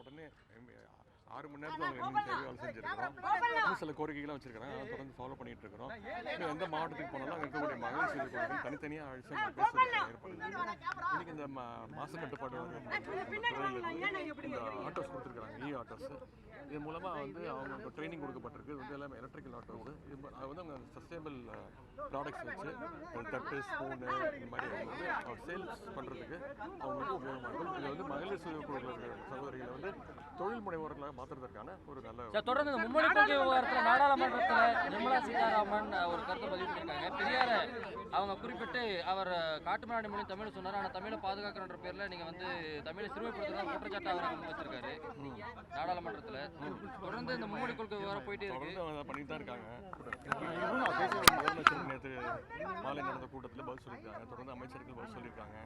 உடனே ஆறு மணி நேரத்தில் அவங்க என்ன தேவையோ வேலை செஞ்சுருக்கிறோம் சில கோரிக்கைகள்லாம் வச்சிருக்காங்க. அதை தொடர்ந்து ஃபாலோ பண்ணிட்டு இருக்கிறோம் இன்னும் எந்த மாவட்டத்துக்கு போனாலும் அங்கே இருக்கக்கூடிய மகளிர் சுய குழுக்கள் தனித்தனியாக அழைச்சி ஏற்படுது இன்னைக்கு இந்த மாசு கட்டுப்பாடு இந்த ஆட்டோஸ் கொடுத்துருக்காங்க இ ஆட்டோஸ் இது மூலமாக வந்து அவங்க ட்ரைனிங் கொடுக்கப்பட்டிருக்கு. இது வந்து எல்லாமே எலக்ட்ரிக்கல் ஆட்டோஸ் இது வந்து அவங்க சஸ்டைனபிள் ப்ராடக்ட்ஸ் வச்சு தட்டு ஸ்பூனு இந்த மாதிரி சேல்ஸ் பண்ணுறதுக்கு அவங்களுக்கு உபயோகமாக இருக்கும். இது வந்து மகளிர் சுய குழுக்கள் வந்து தொழில் முனைவோர்களாக மாற்றுறதுக்கான ஒரு நல்ல தொடர்ந்து இந்த மும்மொழி கொள்கை விவகாரத்தில் நாடாளுமன்றத்தில் நிர்மலா சீதாராமன் ஒரு கருத்தை பதிவு பண்ணியிருக்காங்க பெரியார அவங்க குறிப்பிட்டு அவர் காட்டுமராடி மொழி தமிழ் சொன்னார். ஆனால் தமிழை பாதுகாக்கிறன்ற பேரில் நீங்கள் வந்து தமிழை சிறுமைப்படுத்துறதா குற்றச்சாட்டு அவர் முன் வச்சிருக்காரு நாடாளுமன்றத்தில். தொடர்ந்து இந்த மும்மொழி கொள்கை விவகாரம் போயிட்டே இருக்கு. பண்ணிட்டு தான் இருக்காங்க. நேற்று மாலை நடந்த கூட்டத்தில் பதில் சொல்லியிருக்காங்க. தொடர்ந்து அமைச்சர்கள் பதில் சொல்லியிருக்காங்க.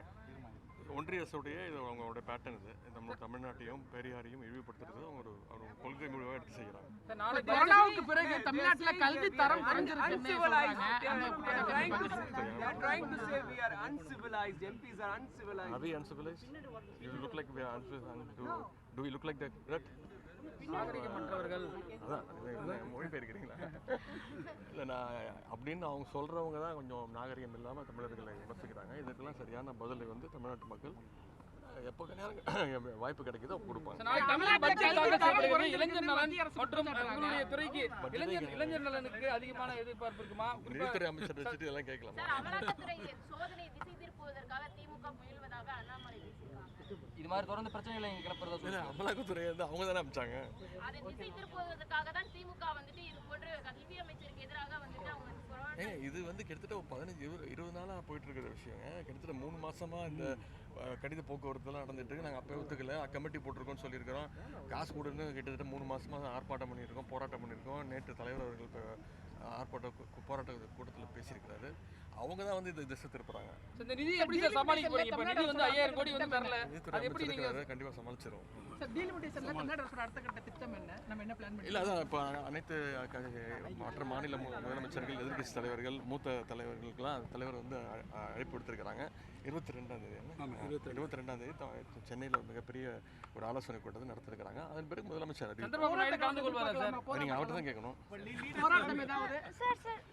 ஒன்றிய அரசுடைய இது அவங்களோட பேட்டர்ன் இது நம்ம தமிழ்நாட்டையும் பெரியாரையும் இழிவுபடுத்துறது அவங்க ஒரு ஒரு கொள்கை முடிவாக எடுத்து செய்கிறாங்க பிறகு தமிழ்நாட்டுல கல்வி தரம் are, we are uncivilized. MPs are uncivilized. Are we uncivilized? You look like we are uncivilized. Do, we look like that? that? நாகரிகமற்றவர்கள் அதான் இது- இது மொழிபெயர்க்கிறீங்களா இல்லை நான் அப்படின்னு அவங்க சொல்கிறவங்க தான் கொஞ்சம் நாகரிகம் இல்லாமல் தமிழர்களை விமர்சிக்கிறாங்க. இதுக்கெல்லாம் சரியான பதிலை வந்து தமிழ்நாட்டு மக்கள் எப்போ வாய்ப்பு கிடைக்குதோ அப்போ கொடுப்பாங்க. இளைஞர் நலன் மற்றும் உங்களுடைய துறைக்கு இளைஞர் இளைஞர் நலனுக்கு அதிகமான எதிர்பார்ப்பு இருக்குமா? நிதித்துறை அமைச்சர் வச்சுட்டு இதெல்லாம் கேட்கலாமா? சார் அமலாக்கத்துறை சோதனை திசை திருப்புவதற்காக திமுக முயல்வதாக அண்ணாமலை பேசியிருக்காங்க. இது மாதிரி தொடர்ந்து பிரச்சனைகளை கிளப்புறதா அமலாக்கத்துறை வந்து அவங்க தானே அமைச்சாங்க. அதை திசை திருப்புவதற்காக தான் திமுக வந்துட்டு இது போன்று கல்வி அமைச்சருக்கு எதிராக வந்துட்டு அவங்க கொரோனா ஏங்க இது வந்து கிட்டத்தட்ட ஒரு பதினஞ்சு இருபது இருபது நாளாக போயிட்டு இருக்கிற விஷயங்க. கிட்டத்தட்ட மூணு மாசமா இந்த கடித போக்குவரத்துலாம் நடந்துட்டு இருக்கு நாங்கள் அப்போ ஒத்துக்கல. கமிட்டி போட்டிருக்கோம்னு சொல்லியிருக்கிறோம். காசு கொடுன்னு கிட்டத்தட்ட மூணு மாசமா ஆர்ப்பாட்டம் பண்ணியிருக்கோம் போராட்டம் பண்ணியிருக்கோம். நேற்று தலைவர் அவர்கள் ஆர்ப்பாட்ட போராட்ட கூட்டத்தில் பேசியிருக்கிறாரு. அவங்க தான் வந்து இது திசை திருப்புறாங்க. இந்த நிதி எப்படி சார் சமாளிக்க போறீங்க? இப்ப நிதி வந்து ஐயாயிரம் கோடி வந்து தரல. நிதித்துறை அது எப்படி அமைச்சர் நீங்க இருக்கிறாரு கண்டிப்பாக சமாளிச்சிரும் சார் டீலிமிட்டேஷன்ல தமிழ்நாடு அரசோட அடுத்த கட்ட திட்டம் என்ன? நம்ம என்ன பிளான் பண்ணி இல்லை அதான் இப்போ அனைத்து மற்ற மாநில மு- முதலமைச்சர்கள் எதிர்க்கட்சி தலைவர்கள் மூத்த தலைவர்களுக்கெல்லாம் தலைவர் வந்து அழைப்பு விடுத்திருக்கிறாங்க. இருபத்தி ரெண்டாம் தேதி இருபத்தி ரெண்டாம் தேதி சென்னையில் மிகப்பெரிய ஒரு ஆலோசனை கூட்டத்தை நடத்திருக்கிறாங்க. அதன் பிறகு முதலமைச்சர் நீங்கள் அவர்கிட்ட தான் கேட்கணும். போராட்டம் ஏதாவது சார் சார்